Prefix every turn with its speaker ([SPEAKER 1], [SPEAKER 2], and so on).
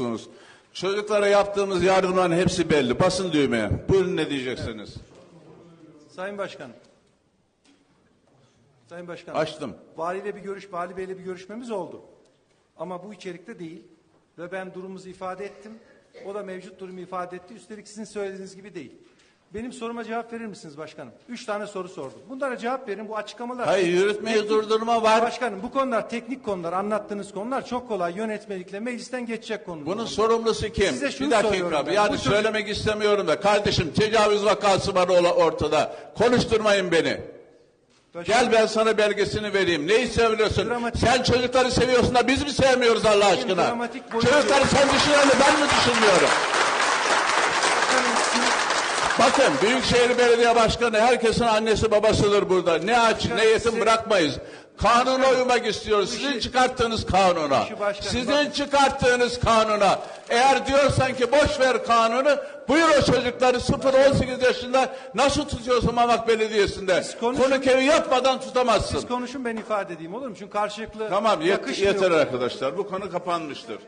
[SPEAKER 1] konuşuyorsunuz. Çocuklara yaptığımız yardımların hepsi belli. Basın düğmeye. Buyurun ne diyeceksiniz?
[SPEAKER 2] Sayın Başkanım. Sayın Başkanım.
[SPEAKER 1] Açtım.
[SPEAKER 2] Valiyle bir görüş, Vali Bey'le bir görüşmemiz oldu. Ama bu içerikte değil. Ve ben durumumuzu ifade ettim. O da mevcut durumu ifade etti. Üstelik sizin söylediğiniz gibi değil. Benim soruma cevap verir misiniz başkanım? Üç tane soru sordum. Bunlara cevap verin. Bu açıklamalar...
[SPEAKER 1] Hayır yürütmeyi durdurma var.
[SPEAKER 2] Başkanım bu konular teknik konular, anlattığınız konular çok kolay yönetmelikle meclisten geçecek konular.
[SPEAKER 1] Bunun sorumlusu kim?
[SPEAKER 2] Size şunu
[SPEAKER 1] bir dakika.
[SPEAKER 2] ben.
[SPEAKER 1] Yani
[SPEAKER 2] Bu çocuk-
[SPEAKER 1] söylemek istemiyorum da. Kardeşim tecavüz vakası var ortada. Konuşturmayın beni. Gel ben sana belgesini vereyim. Neyi seviyorsun?
[SPEAKER 2] Dramatik-
[SPEAKER 1] Sen çocukları seviyorsun da biz mi sevmiyoruz Allah aşkına? Çocukları sen düşünüyorsun ben mi düşünmüyorum? Bakın Büyükşehir Belediye Başkanı herkesin annesi babasıdır burada. Ne aç ne yetim bırakmayız. Kanuna uymak istiyoruz. Sizin çıkarttığınız kanuna. Sizin çıkarttığınız kanuna. Eğer diyorsan ki boş ver kanunu, buyur o çocukları 0-18 yaşında nasıl tutuyorsun Mamak Belediyesi'nde?
[SPEAKER 2] Siz konuşun.
[SPEAKER 1] Yapmadan tutamazsın.
[SPEAKER 2] Siz konuşun ben ifade edeyim olur mu? Çünkü karşılıklı
[SPEAKER 1] Tamam yet-
[SPEAKER 2] yakışmıyor.
[SPEAKER 1] yeter arkadaşlar. Bu konu kapanmıştır.